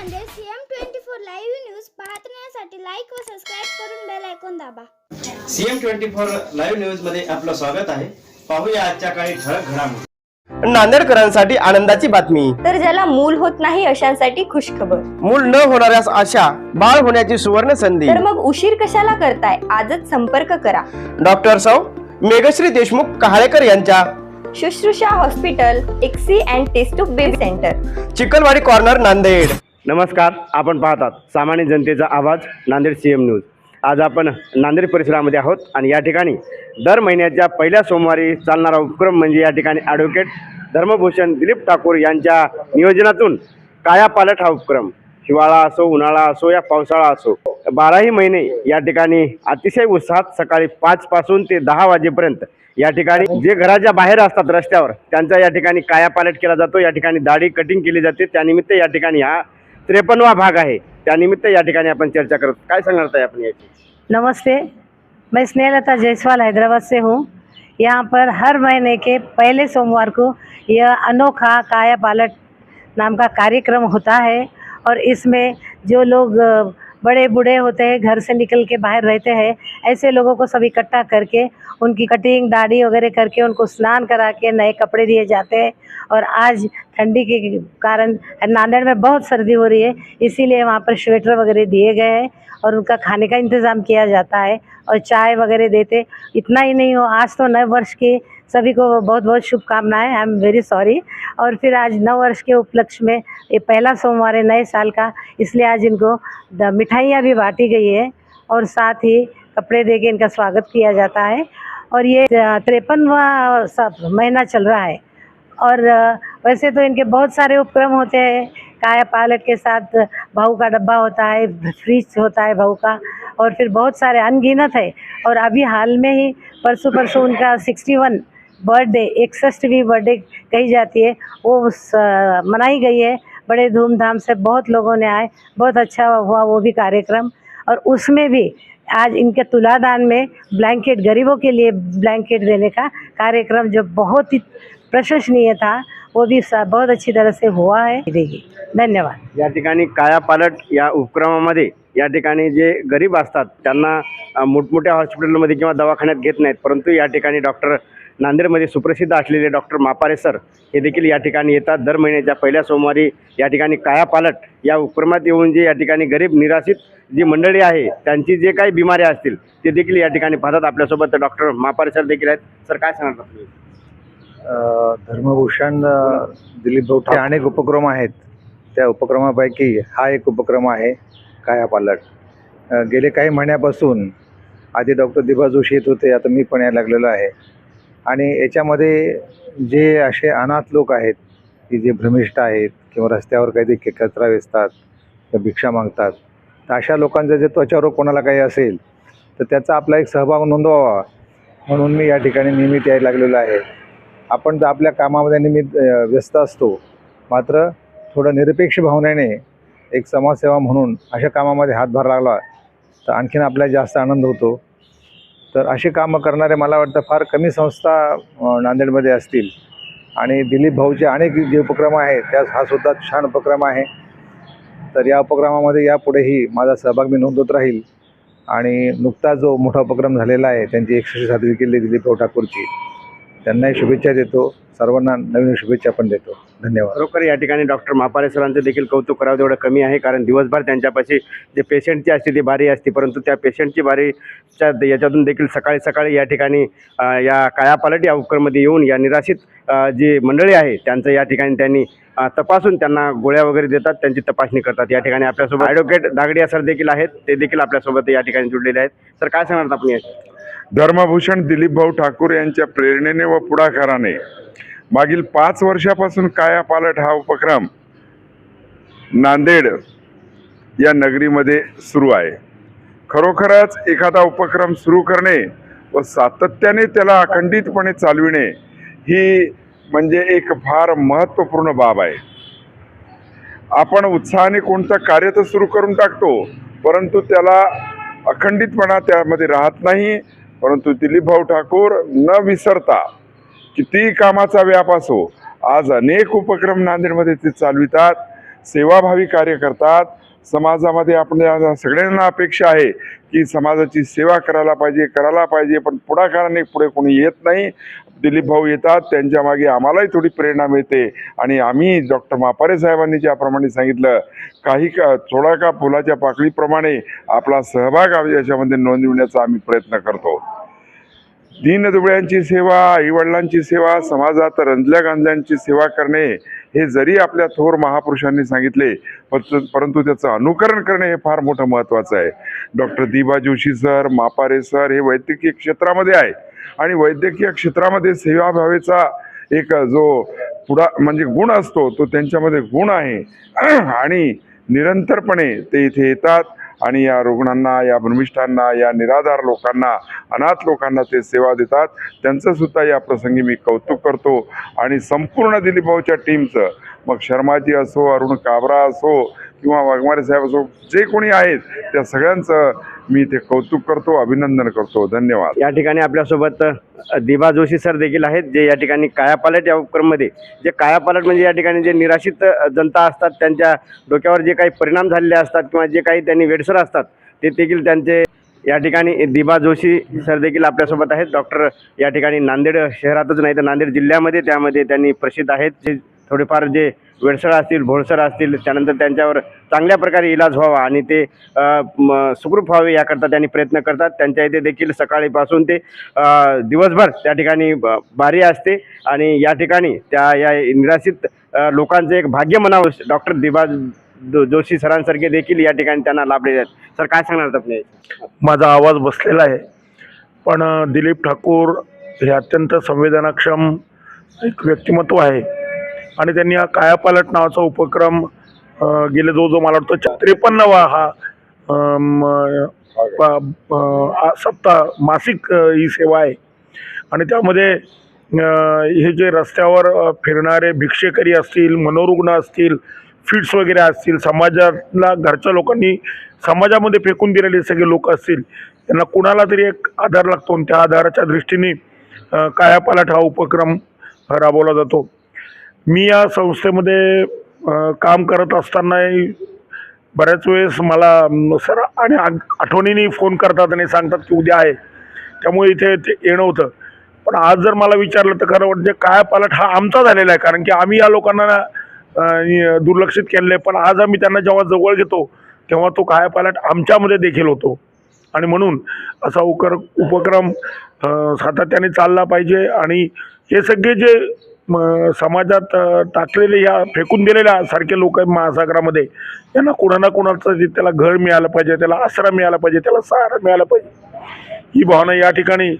Nanded CM twenty four live news पाहण्यासाठी like व subscribe करून बेल ऐकून दाबा. सीएम ट्वेंटी फोर लाईव्ह न्यूजमध्ये आपलं स्वागत आहे. पाहूया आजच्या काही ठळक घडामोडी. नांदेडकरांसाठी आनंदाची बातमी. तर ज्याला मूल होत नाही अशांसाठी खुशखबर. मूल न होणाऱ्यास आशा बाळ होण्याची सुवर्ण संधी. तर मग उशीर कशाला करताय? आजच संपर्क करा. डॉक्टर सौ मेघश्री देशमुख कहाळेकर यांच्या. शुश्रूषा हॉस्पिटल एक्सी and test of baby centre. Chikalwadi corner Nanded. नमस्कार आपण पाहतात सामान्य जनतेचा आवाज नांदेड सी एम न्यूज आज आपण नांदेड परिसरामध्ये आहोत आणि या ठिकाणी दर महिन्याच्या पहिल्या सोमवारी चालणारा उपक्रम म्हणजे या ठिकाणी ॲडव्होकेट धर्मभूषण दिलीप ठाकूर यांच्या नियोजनातून कायापालट हा उपक्रम. हिवाळा असो उन्हाळा असो या पावसाळा असो बाराही महिने या ठिकाणी अतिशय उत्साहात सकाळी पाचपासून ते दहा वाजेपर्यंत या ठिकाणी जे घराच्या बाहेर असतात रस्त्यावर त्यांचा या ठिकाणी कायापालट केला जातो. या ठिकाणी दाढी कटिंग केली जाते. त्यानिमित्त या ठिकाणी हा त्रेपन्नवा भाग त्यानिमित्त या चर्चा याची? नमस्ते. मैं स्नेहलता जायसवाल, हैदराबाद से हूँ. यहाँ पर हर महीने के पहले सोमवार को यह अनोखा काया पालट नाम का कार्यक्रम होता है और इसमें जो लोग बड़े बूढ़े होते हैं, घर से निकल के बाहर रहते हैं, ऐसे लोगों को सब इकट्ठा करके उनकी कटिंग, दाढ़ी वगैरह करके उनको स्नान करा के नए कपड़े दिए जाते हैं। और आज ठंडी के कारण नांदेड़ में बहुत सर्दी हो रही है, इसीलिए वहाँ पर स्वेटर वगैरह दिए गए हैं और उनका खाने का इंतज़ाम किया जाता है और चाय वगैरह देते। इतना ही नहीं हो, आज तो नए वर्ष की सभी को बहुत बहुत शुभकामनाएँ आई एम वेरी सॉरी और फिर आज नव वर्ष के उपलक्ष्य में ये पहला सोमवार है नए साल का, इसलिए आज इनको मिठाइयाँ भी बांटी गई है और साथ ही कपड़े दे के इनका स्वागत किया जाता है। और ये तिरपनवा महीना चल रहा है। और वैसे तो इनके बहुत सारे उपक्रम होते हैं। काया पालट के साथ भाऊ का डब्बा होता है फ्रिज होता है भाऊ का और फिर बहुत सारे अनगिनत है। और अभी हाल में ही परसों परसों उनका सिक्सटी वन बर्थडे इकसठवीं बर्थडे कही जाती है। वो उस, मनाई गई है। बड़े धूमधाम से बहुत लोगों ने आए। बहुत अच्छा हुआ वो भी कार्यक्रम। और उसमें भी आज इनके तुलादान में ब्लैंकेट गरीबों के लिए ब्लैंकेट देने का कार्यक्रम जो बहुत ही प्रशंसनीय था वो भी बहुत अच्छी तरह से हुआ है। धन्यवाद। या ठिकाणी कायापालट या उपक्रमामध्ये या ठिकाणी जे गरीब असतात त्यांना मोठमोठ्या हॉस्पिटलमध्ये किंवा दवाखान्यात घेत नाहीत परंतु या ठिकाणी डॉक्टर नांदेडमध्ये सुप्रसिद्ध असलेले डॉक्टर मापारे सर हे देखील या ठिकाणी येतात. दर महिन्याच्या पहिल्या सोमवारी या ठिकाणी कायापालट या उपक्रमात येऊन जे या ठिकाणी गरीब निराशित जी मंडळी आहे त्यांची जे काही बिमाऱ्या असतील ते देखील या ठिकाणी पाहतात. आपल्यासोबत डॉक्टर मापारे सर देखील आहेत. सर काय सांगणार तुम्ही धर्मभूषण दिलीप भाऊ अनेक उपक्रम आहेत. त्या उपक्रमापैकी हा एक उपक्रम आहे कायापालट पालट. गेले काही महिन्यापासून आधी डॉक्टर दिभा जोशी येत होते आता मी पण यायला लागलेलो आहे. आणि याच्यामध्ये जे असे अनाथ लोक आहेत की जे भ्रमिष्ठ आहेत किंवा रस्त्यावर काहीतरी कचरा वेचतात किंवा भिक्षा मागतात तर अशा लोकांचं जे त्वचारोग कोणाला काही असेल तर त्याचा आपला एक सहभाग नोंदवावा. म्हणून मी या ठिकाणी नियमित यायला लागलेलो आहे. आपण जर आपल्या कामामध्ये निमित्त व्यस्त असतो मात्र थोडं निरपेक्ष भावनेने एक समाजसेवा म्हणून अशा कामामध्ये हातभार लागला तर आणखीन आपल्याला जास्त आनंद होतो. तर अशी कामं करणारे मला वाटतं फार कमी संस्था नांदेडमध्ये असतील. आणि दिलीप भाऊचे अनेक जे उपक्रम आहेत त्यास हा सुद्धा छान उपक्रम आहे. तर या उपक्रमामध्ये यापुढेही माझा सहभाग मी नोंदवत राहील. आणि नुकता जो मोठा उपक्रम झालेला आहे त्यांची एकशे साजरी केली दिलीप भाऊ ठाकूरची त्यांनाही शुभेच्छा देतो. सर्वांना नवीन शुभेच्छा पण देतो. धन्यवाद. खरोखर या ठिकाणी डॉक्टर महापारे सरांचं देखील कौतुक करावं तेवढं कमी आहे कारण दिवसभर त्यांच्यापाशी जे पेशंटची असते ती बारी असते परंतु त्या पेशंटची बारीच्या याच्यातून देखील सकाळी सकाळी या ठिकाणी या कायापालट या उपक्रममध्ये येऊन या निराशित जी मंडळी आहे त्यांचं या ठिकाणी त्यांनी तपासून त्यांना गोळ्या वगैरे देतात त्यांची तपासणी करतात. या ठिकाणी आपल्यासोबत ॲडव्होकेट दागडिया सर देखील आहेत ते देखील आपल्यासोबत या ठिकाणी जुडलेले आहेत. सर काय सांगणार आपण धर्मभूषण दिलीपभाऊ ठाकूर यांच्या प्रेरणेने व पुढाकाराने मागील पाच वर्षापासून कायापालट हा उपक्रम नांदेड या नगरीमध्ये सुरू आहे. खरोखरच एखादा उपक्रम सुरू करणे व सातत्याने त्याला अखंडितपणे चालविणे ही म्हणजे एक फार महत्त्वपूर्ण बाब आहे. आपण उत्साहाने कोणतं कार्य तर सुरू करून टाकतो परंतु त्याला अखंडितपणा त्यामध्ये राहत नाही परंतु दिलीपभाऊ ठाकूर न विसरता कितीही कामाचा व्याप असो आज अनेक उपक्रम नांदेडमध्ये ते चालवितात सेवाभावी कार्य करतात. समाजामध्ये आपल्या सगळ्यांना अपेक्षा आहे की समाजाची सेवा करायला पाहिजे करायला पाहिजे पण पुढाकाराने पुढे कोणी येत नाही. दिलीप भाऊ येतात त्यांच्या मागे आम्हालाही थोडी प्रेरणा मिळते. आणि आम्ही डॉक्टर मापारे साहेबांनी ज्याप्रमाणे सांगितलं काही का थोडा का फुलाच्या पाकळीप्रमाणे आपला सहभाग याच्यामध्ये नोंदविण्याचा आम्ही प्रयत्न करतो. दीनदुबळ्यांची सेवा आईवडिलांची सेवा समाजात रंजल्या गांजल्यांची सेवा करणे हे जरी आपल्या थोर महापुरुषांनी सांगितले परंतु परंतु त्याचं अनुकरण करणे हे फार मोठं महत्त्वाचं आहे. डॉक्टर दिबा जोशी सर मापारे सर हे वैद्यकीय क्षेत्रामध्ये आहे. आणि वैद्यकीय क्षेत्रामध्ये सेवाभावेचा एक जो पुढा म्हणजे गुण असतो तो त्यांच्यामध्ये गुण आहे. आणि निरंतरपणे ते इथे येतात. आणि या रुग्णांना या भूमिष्ठांना या निराधार लोकांना अनाथ लोकांना ते सेवा देतात. त्यांचं सुद्धा या प्रसंगी मी कौतुक करतो. आणि संपूर्ण दिलीपभाऊच्या टीमचं मग शर्माजी असो अरुण काबरा असो किंवा वाघमारे साहेब असो जे कोणी आहेत त्या सगळ्यांचं मी ते कौतुक करतो अभिनंदन करतो. धन्यवाद. या ठिकाणी आपल्यासोबत दिभा जोशी सर देखील आहेत जे या ठिकाणी कायापालट या उपक्रममध्ये जे कायापालट म्हणजे या ठिकाणी जे निराशित जनता असतात त्यांच्या डोक्यावर जे काही परिणाम झालेले असतात किंवा जे काही त्यांनी वेडसर असतात ते देखील त्यांचे या ठिकाणी दिभा जोशी सर देखील आपल्यासोबत आहेत. डॉक्टर या ठिकाणी नांदेड शहरातच नाही तर नांदेड जिल्ह्यामध्ये त्यामध्ये त्यांनी प्रसिद्ध आहेत. जे थोडेफार जे वेडसर असतील भोळसळ असतील त्यानंतर त्यांच्यावर चांगल्या प्रकारे इलाज व्हावा आणि ते म, सुखरूप व्हावे याकरता त्यांनी प्रयत्न करतात. त्यांच्या इथे देखील सकाळीपासून ते दिवसभर त्या ठिकाणी बारी असते आणि या ठिकाणी त्या या निराशित लोकांचं एक भाग्य म्हणावं. डॉक्टर दिबा जो- जोशी सरांसारखे देखील या ठिकाणी त्यांना लाभलेले आहेत. सर काय सांगणार आपले माझा आवाज बसलेला आहे. पण दिलीप ठाकूर हे अत्यंत संवेदनाक्षम एक व्यक्तिमत्व आहे. आणि त्यांनी हा कायापालट नावाचा उपक्रम गेले जो जो मला वाटतं त्रेपन्नवा हा सप्ताह मासिक ही सेवा आहे. आणि त्यामध्ये हे जे रस्त्यावर फिरणारे भिक्षेकरी असतील मनोरुग्ण असतील फिट्स वगैरे असतील समाजाला घरच्या लोकांनी समाजामध्ये फेकून दिलेले सगळे लोक असतील त्यांना कुणाला तरी एक आधार लागतो आणि त्या आधाराच्या दृष्टीने कायापालट हा उपक्रम राबवला जातो. मी या संस्थेमध्ये काम करत असतानाही बऱ्याच वेळेस मला सर आणि आठवणीने फोन करतात आणि सांगतात की उद्या आहे. त्यामुळे इथे ते येणं होतं. पण आज जर मला विचारलं तर खरं म्हणजे काय पालट हा आमचा झालेला आहे. कारण की आम्ही या लोकांना दुर्लक्षित केलेलं आहे. पण आज आम्ही त्यांना जेव्हा जवळ घेतो तेव्हा तो काय पालट आमच्यामध्ये देखील होतो. आणि म्हणून असा उकर उपक्रम सातत्याने चालला पाहिजे. आणि हे सगळे जे म, समाजात टाकलेले या फेकून दिलेल्या सारखे लोक आहेत महासागरामध्ये. यांना कुणा ना कुणाचं जे त्याला घर मिळालं पाहिजे त्याला आसरा मिळाला पाहिजे त्याला सहारा मिळाला पाहिजे. ही भावना या ठिकाणी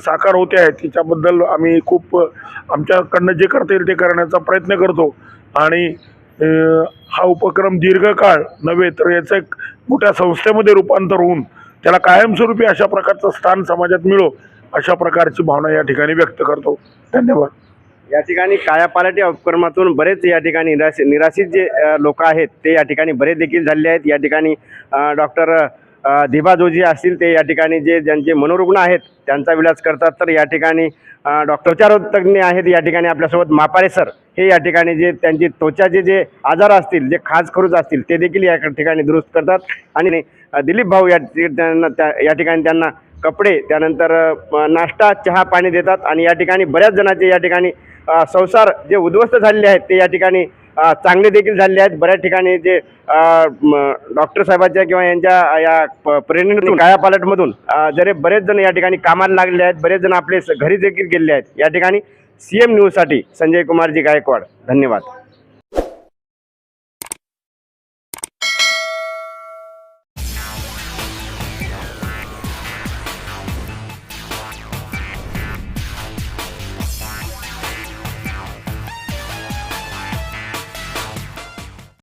साकार होते आहे तिच्याबद्दल आम्ही खूप आमच्याकडनं जे करता येईल ते करण्याचा प्रयत्न करतो. आणि हा उपक्रम दीर्घकाळ नव्हे तर याचं एक मोठ्या संस्थेमध्ये रूपांतर होऊन त्याला कायमस्वरूपी अशा प्रकारचं स्थान समाजात मिळो अशा प्रकारची भावना या ठिकाणी व्यक्त करतो. धन्यवाद. या ठिकाणी कायापालट या उपक्रमातून बरेच या ठिकाणी निराश निराशित जे लोक आहेत ते या ठिकाणी बरेच देखील झाले आहेत. या ठिकाणी डॉक्टर दिबा जोजी असतील ते या ठिकाणी जे ज्यांचे मनोरुग्ण आहेत त्यांचा विलास करतात. तर या ठिकाणी डॉक्टर त्वचारोग आहेत या ठिकाणी आपल्यासोबत मापारे सर हे या ठिकाणी जे त्यांची त्वचाचे जे आजार असतील जे खास खरूज असतील ते देखील या ठिकाणी दुरुस्त करतात. आणि दिलीप भाऊ या त्यांना त्या या ठिकाणी त्यांना कपडे त्यानंतर नाश्ता चहा पाणी देतात आणि या ठिकाणी बऱ्याच जणांचे या ठिकाणी संसार जे उद्ध्वस्त झालेले आहेत ते या ठिकाणी चांगले देखील झालेले आहेत. बऱ्याच ठिकाणी जे डॉक्टर साहेबांच्या किंवा यांच्या या प- प्रेरणेतून कायापालटमधून जरे बरेच जण या ठिकाणी कामाला लागलेले आहेत. बरेच जण आपले घरी देखील गेलेले आहेत. या ठिकाणी सी एम न्यूजसाठी संजय कुमारजी गायकवाड. धन्यवाद.